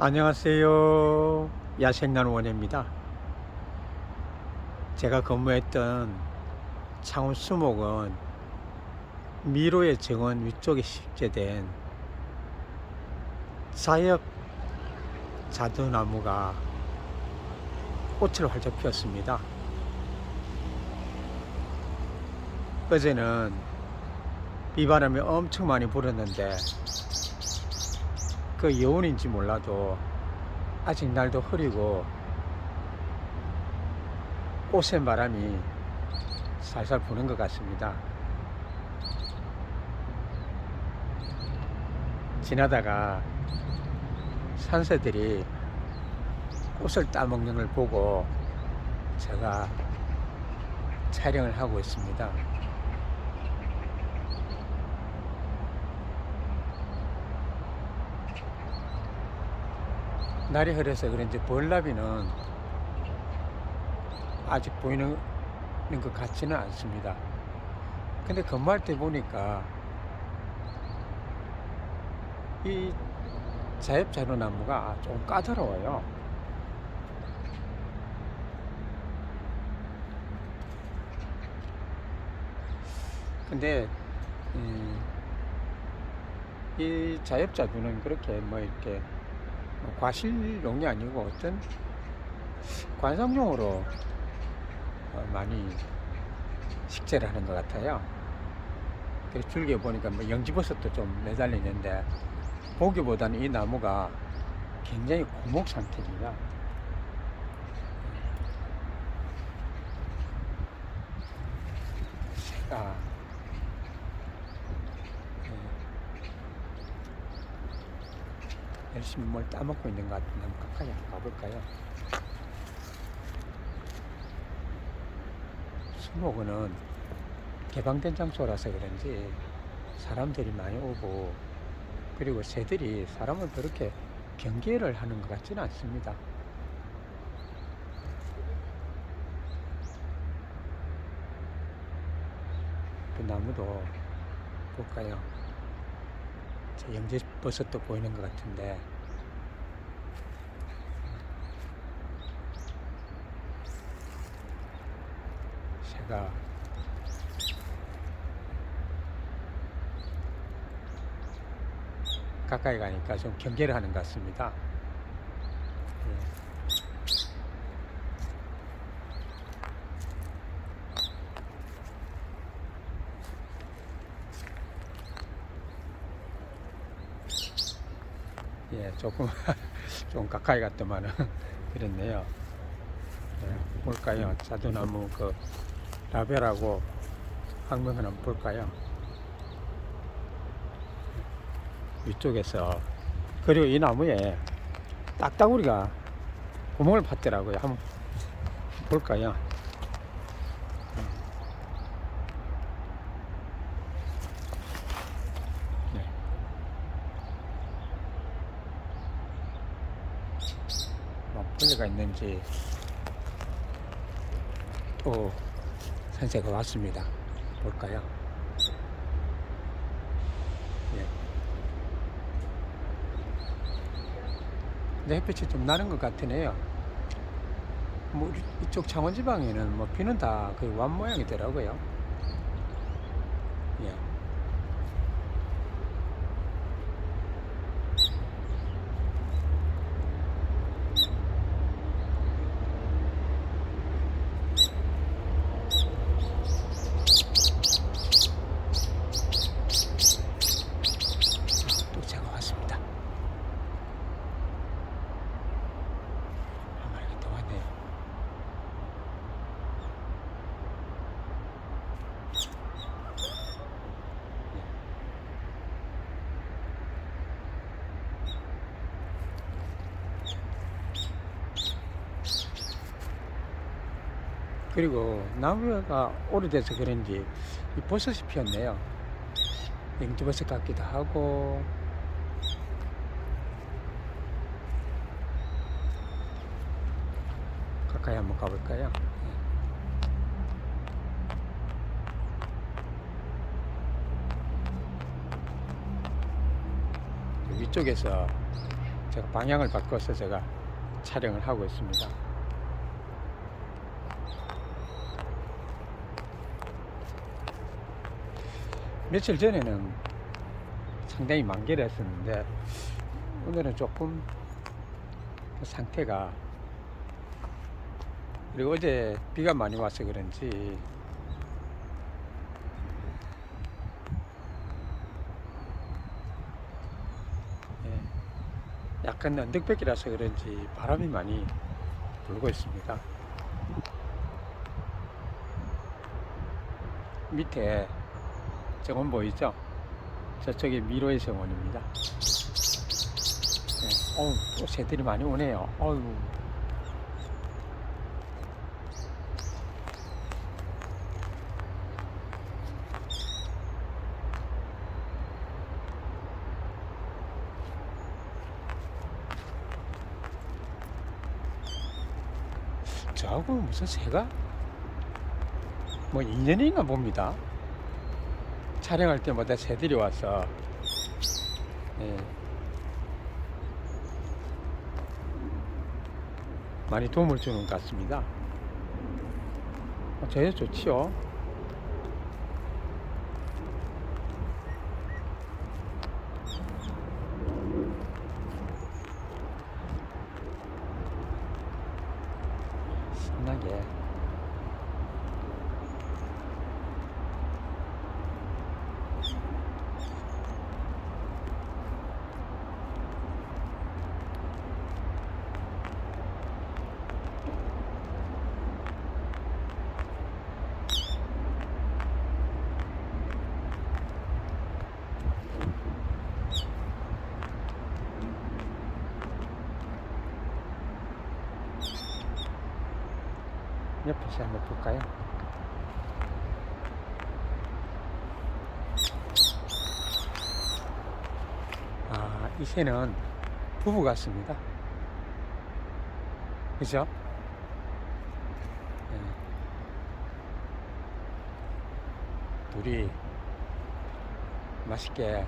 안녕하세요. 야생난 원입니다. 제가 근무했던 창원 수목은 미로의 정원 위쪽에 식재된 사엽 자두나무가 꽃을 활짝 피웠습니다. 어제는 비바람이 엄청 많이 불었는데 그 여운인지 몰라도 아직 날도 흐리고 꽃의 바람이 살살 부는 것 같습니다. 지나다가 산새들이 꽃을 따먹는 걸 보고 제가 촬영을 하고 있습니다. 날이 흐려서 그런지 벌나비는 아직 보이는 것 같지는 않습니다. 근데 근무할 때 보니까 이 자엽자루 나무가 좀 까다로워요. 근데 음, 이 자엽자두는 그렇게 뭐 이렇게 뭐 과실용이 아니고 어떤 관상용으로 어, 많이 식재를 하는 것 같아요. 그래서 줄기에 보니까 뭐 영지버섯도 좀 매달려 있는데 보기보다는 이 나무가 굉장히 고목 상태입니다. 새가 예, 열심히 뭘 따먹고 있는 것 같은데 한번 가까이 한번 가볼까요? 수목원은 개방된 장소라서 그런지 사람들이 많이 오고 그리고 새들이 사람을 그렇게 경계를 하는 것 같지는 않습니다. 그 나무도 볼까요? 저 영지버섯도 보이는 것 같은데 새가 가까이 가니까 좀 경계를 하는 것 같습니다. 예. 예, 조금 좀 가까이 갔더만은 그랬네요. 예, 볼까요? 자두나무 그 라벨하고 항명을 한번 볼까요? 위쪽에서 그리고 이 나무에 딱따구리가 구멍을 팠더라고요. 한번 볼까요? 뭐 벌레가 있는지 또 선생가 왔습니다. 볼까요? 예. 근데 햇빛이 좀 나는 것 같으네요. 뭐 이쪽 창원 지방에는 뭐 비는 다 거의 완 모양이더라고요. 예. 또 제가 왔습니다. 한 마리가 더 왔네요. 그리고 나무가 오래돼서 그런지 이 버섯이 피었네요. 영지버섯 같기도 하고 가까이 한번 가볼까요? 예. 위쪽에서 제가 방향을 바꿔서 제가 촬영을 하고 있습니다. 며칠 전에는 상당히 만개를 했었는데 오늘은 조금 그 상태가 그리고 어제 비가 많이 와서 그런지 예, 약간 언덕백이라서 그런지 바람이 많이 불고 있습니다. 밑에 정원 보이죠? 저쪽이 미로의 정원입니다. 네. 어우, 또 새들이 많이 오네요. 어유. 저하고 무슨 새가 뭐 인연인가 봅니다. 촬영할 때마다 새들이 와서 예. 많이 도움을 주는 것 같습니다. 어, 저야 좋지요. 신나게. 옆에서 한번 볼까요? 아, 이 새는 부부 같습니다. 그죠? 예. 둘이 맛있게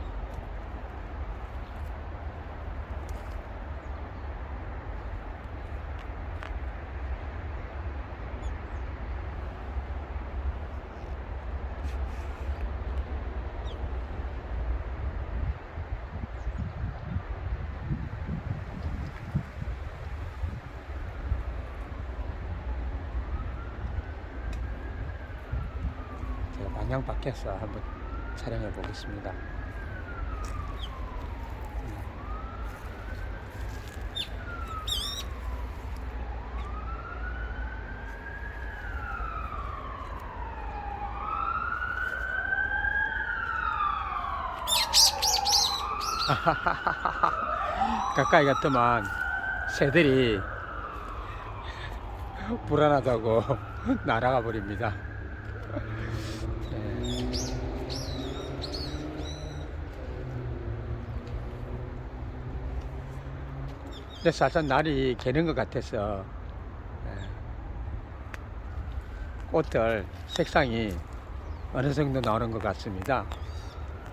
방향 바뀌어서 한번 촬영해 보겠습니다. 가까이 갔더만 새들이 불안하다고 날아가 버립니다. 예. 근데 살짝 날이 개는 것 같아서 예. 꽃들 색상이 어느 정도 나오는 것 같습니다.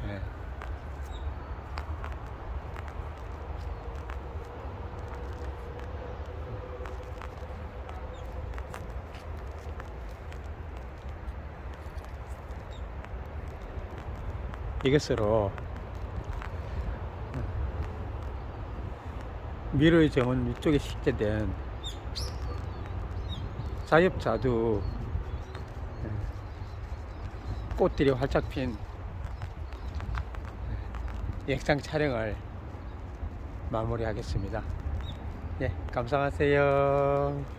예. 이것으로 미로의 정원 위쪽에 식재된 자엽자두 예, 꽃들이 활짝 핀 예, 영상 촬영을 마무리하겠습니다. 예, 감사하세요.